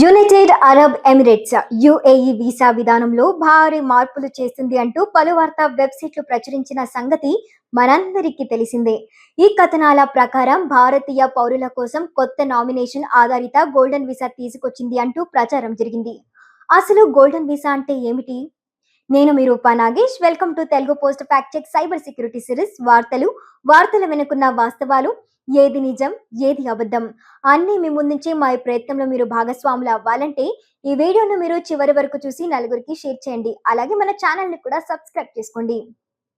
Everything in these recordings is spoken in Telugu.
United Arab Emirates UAE visa విధానంలో భారీ మార్పులు చేస్తుంది అంటూ పలు వార్తా వెబ్సైట్లు ప్రచురించిన సంగతి మనందరికీ తెలిసిందే. ఈ కథనాల ప్రకారం భారతీయ పౌరుల కోసం కొత్త నామినేషన్ ఆధారిత గోల్డెన్ వీసా తీసుకొచ్చింది అంటూ ప్రచారం జరిగింది. అసలు గోల్డెన్ వీసా అంటే ఏమిటి? నేను మీ Roopa Nagesh. Welcome to Telugu post fact check cyber security series వార్తలు వార్తల వెనుకున్న వాస్తవాలు ఏది నిజం ఏది అబద్ధం? అన్నీ మీ ముందుంచే మా ఈ ప్రయత్నంలో మీరు భాగస్వాములు అవ్వాలంటే ఈ వీడియోను మీరు చివరి వరకు చూసి నలుగురికి షేర్ చేయండి. అలాగే మన ఛానల్ని కూడా సబ్స్క్రైబ్ చేసుకోండి.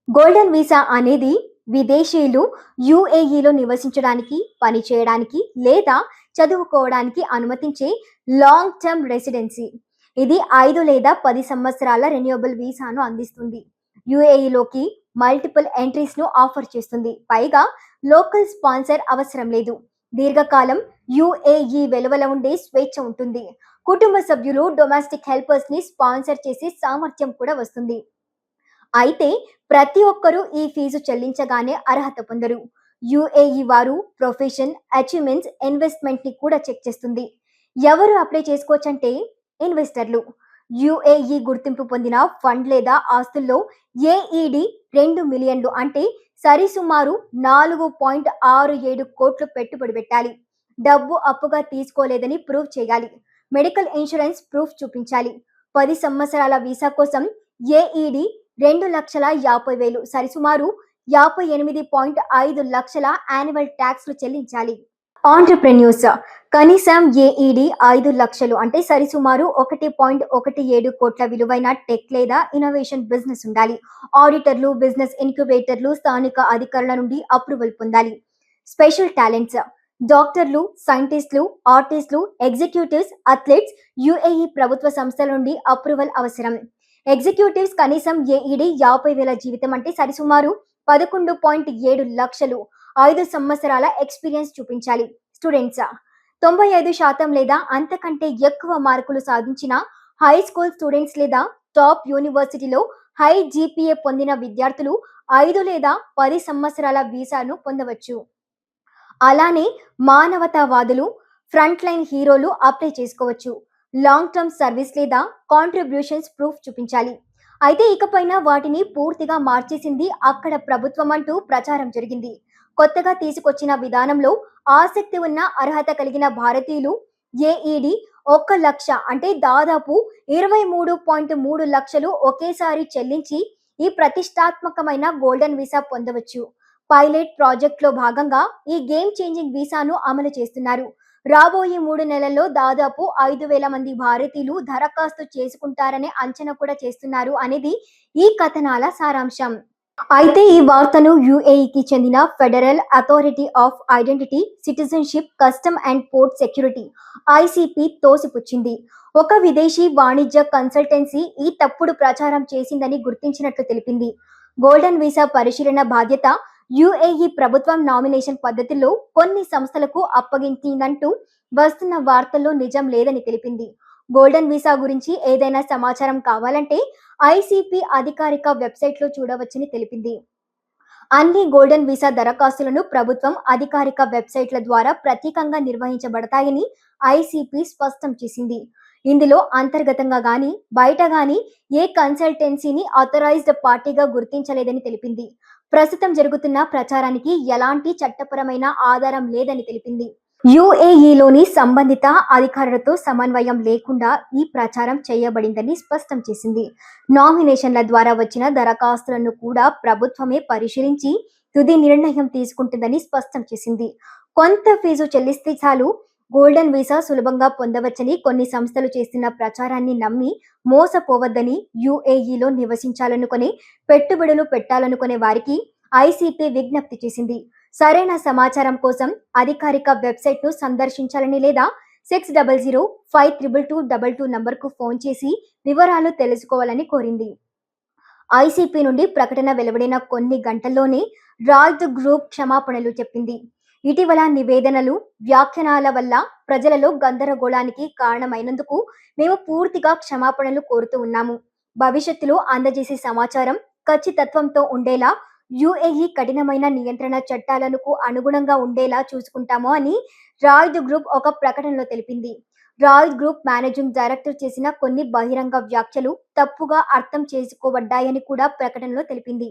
గోల్డెన్ వీసా అనేది విదేశీయులు యుఏఈలో నివసించడానికి పని చేయడానికి లేదా చదువుకోవడానికి అనుమతించే లాంగ్ టర్మ్ రెసిడెన్సీ ఇది ఐదు లేదా పది సంవత్సరాల రెన్యూవబుల్ వీసాను అందిస్తుంది. యుఏఈలోకి మల్టిపుల్ ఎంట్రీస్ను ఆఫర్ చేస్తుంది. పైగా లోకల్ స్పాన్సర్ అవసరం లేదు. దీర్ఘకాలం యుఏఈ వెలువల ఉండే స్వేచ్ఛ ఉంటుంది. కుటుంబ సభ్యులు డొమెస్టిక్ హెల్పర్స్ని స్పాన్సర్ చేసే సామర్థ్యం కూడా వస్తుంది. అయితే ప్రతి ఒక్కరూ ఈ ఫీజు చెల్లించగానే అర్హత పొందరు. యుఏఈ వారు ప్రొఫెషన్ అచీవ్మెంట్స్ ఇన్వెస్ట్మెంట్ని కూడా చెక్ చేస్తుంది. ఎవరు అప్లై చేసుకోవచ్చంటే ఇన్వెస్టర్లు. యుఏఈ గుర్తింపు పొందిన ఫండ్ లేదా ఆస్తుల్లో ఏఈడి రెండు మిలియన్లు అంటే సరిసుమారు నాలుగు పాయింట్ ఆరు ఏడు కోట్లు పెట్టుబడి పెట్టాలి. డబ్బు అప్పుగా తీసుకోలేదని ప్రూఫ్ చేయాలి. మెడికల్ ఇన్సూరెన్స్ ప్రూఫ్ చూపించాలి. పది సంవత్సరాల వీసా కోసం ఏఈడి రెండు లక్షల యాభై వేలు సరిసుమారు యాభై ఎనిమిది పాయింట్ ఐదు లక్షల యాన్యువల్ ట్యాక్స్లు చెల్లించాలి. ఆంటర్ప్రెన్యూర్స్ కనీసం ఏఈడి ఐదు లక్షలు అంటే సరిసుమారు ఒకటి పాయింట్ ఒకటి ఏడు కోట్ల విలువైన టెక్ లేదా ఇన్నోవేషన్ బిజినెస్ ఉండాలి. ఆడిటర్లు బిజినెస్ ఇన్క్యుబేటర్లు స్థానిక అధికారుల నుండి అప్రూవల్ పొందాలి. స్పెషల్ టాలెంట్స్ డాక్టర్లు సైంటిస్టులు ఆర్టిస్టులు ఎగ్జిక్యూటివ్స్ అథ్లెట్స్ యుఏఈ ప్రభుత్వ సంస్థల నుండి అప్రూవల్ అవసరం. ఎగ్జిక్యూటివ్స్ కనీసం ఏఈడి యాభై వేల జీవితం అంటే సరిసుమారు పదకొండు పాయింట్ ఏడు లక్షలు. ఐదు సంవత్సరాల ఎక్స్పీరియన్స్ చూపించాలి. స్టూడెంట్స్ తొంభై ఐదు శాతం లేదా అంతకంటే ఎక్కువ మార్కులు సాధించిన హై స్కూల్ స్టూడెంట్స్ లేదా టాప్ యూనివర్సిటీలో హై జీపీఏ పొందిన విద్యార్థులు ఐదు లేదా పది సంవత్సరాల వీసాను పొందవచ్చు. అలానే మానవతావాదులు ఫ్రంట్ లైన్ హీరోలు అప్లై చేసుకోవచ్చు. లాంగ్ టర్మ్ సర్వీస్ లేదా కాంట్రిబ్యూషన్స్ ప్రూఫ్ చూపించాలి. అయితే ఇకపైన వాటిని పూర్తిగా మార్చేసింది అక్కడ ప్రభుత్వం అంటూ ప్రచారం జరిగింది. కొత్తగా తీసుకొచ్చిన విధానంలో ఆసక్తి ఉన్న అర్హత కలిగిన భారతీయులు ఏఈడి ఒక్క లక్ష అంటే దాదాపు ఇరవై మూడు పాయింట్ మూడు లక్షలు ఒకేసారి చెల్లించి ఈ ప్రతిష్టాత్మకమైన గోల్డెన్ వీసా పొందవచ్చు. పైలట్ ప్రాజెక్ట్లో భాగంగా ఈ గేమ్ చేంజింగ్ వీసాను అమలు చేస్తున్నారు. రాబోయే మూడు నెలల్లో దాదాపు ఐదు వేల మంది భారతీయులు దరఖాస్తు చేసుకుంటారనే అంచనా కూడా చేస్తున్నారు అనేది ఈ కథనాల సారాంశం. అయితే ఈ వార్తను యుఏఈకి చెందిన federal authority of identity citizenship custom and port security ICP తోసిపుచ్చింది. ఒక విదేశీ వాణిజ్య కన్సల్టెన్సీ ఈ తప్పుడు ప్రచారం చేసిందని గుర్తించినట్లు తెలిపింది. గోల్డెన్ వీసా పరిశీలన బాధ్యత యుఏఈ ప్రభుత్వం నామినేషన్ పద్ధతిలో కొన్ని సంస్థలకు అప్పగించిందంటూ వస్తున్న వార్తల్లో నిజం లేదని తెలిపింది. గోల్డెన్ వీసా గురించి ఏదైనా సమాచారం కావాలంటే ఐసిపి అధికారిక వెబ్సైట్లో చూడవచ్చని తెలిపింది. అన్ని గోల్డెన్ వీసా దరఖాస్తులను ప్రభుత్వం అధికారిక వెబ్సైట్ల ద్వారా ప్రత్యేకంగా నిర్వహించబడతాయని ఐసిపి స్పష్టం చేసింది. ఇందులో అంతర్గతంగా గాని బయట గాని ఏ కన్సల్టెన్సీని ఆథరైజ్డ్ పార్టీగా గుర్తించలేదని తెలిపింది. ప్రస్తుతం జరుగుతున్న ప్రచారానికి ఎలాంటి చట్టపరమైన ఆధారం లేదని తెలిపింది. యుఏఈలోని సంబంధిత అధికారులతో సమన్వయం లేకుండా ఈ ప్రచారం చేయబడిందని స్పష్టం చేసింది. నామినేషన్ల ద్వారా వచ్చిన దరఖాస్తులను కూడా ప్రభుత్వమే పరిశీలించి తుది నిర్ణయం తీసుకుంటుందని స్పష్టం చేసింది. కొంత ఫీజు చెల్లిస్తే చాలు గోల్డెన్ వీసా సులభంగా పొందవచ్చని కొన్ని సంస్థలు చేస్తున్న ప్రచారాన్ని నమ్మి మోసపోవద్దని యుఏఈలో నివసించాలనుకునే పెట్టుబడులు పెట్టాలనుకునే వారికి ఐసీపీ విజ్ఞప్తి చేసింది. సరైన సమాచారం కోసం అధికారిక వెబ్సైట్ను సందర్శించాలని లేదా six double zero five triple two double two నంబర్కు ఫోన్ చేసి వివరాలు తెలుసుకోవాలని కోరింది. ఐసీపీ నుండి ప్రకటన వెలువడిన కొన్ని గంటల్లోనే రాజ్ గ్రూప్ క్షమాపణలు చెప్పింది. ఇటీవల నివేదనలు వ్యాఖ్యానాల వల్ల ప్రజలలో గందరగోళానికి కారణమైనందుకు మేము పూర్తిగా క్షమాపణలు కోరుతూ ఉన్నాము. భవిష్యత్తులో అందజేసే సమాచారం ఖచ్చితత్వంతో ఉండేలా యుఏఈ కఠినమైన నియంత్రణ చట్టాలకు అనుగుణంగా ఉండేలా చూసుకుంటాము అని రాయిద్ గ్రూప్ ఒక ప్రకటనలో తెలిపింది. రాయల్ గ్రూప్ మేనేజింగ్ డైరెక్టర్ చేసిన కొన్ని బహిరంగ వ్యాఖ్యలు తప్పుగా అర్థం చేసుకోబడ్డాయని కూడా ప్రకటనలో తెలిపింది.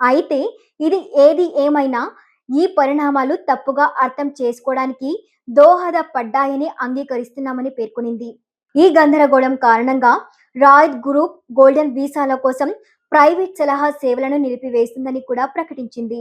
అయితే ఇది ఏది ఏమైనా ఈ పరిణామాలు తప్పుగా అర్థం చేసుకోవడానికి దోహదపడ్డాయని అంగీకరిస్తున్నామని పేర్కొనింది. ఈ గందరగోళం కారణంగా రాయల్ గ్రూప్ గోల్డెన్ వీసాల కోసం ప్రైవేట్ సలహా సేవలను నిలిపివేస్తుందని కూడా ప్రకటించింది.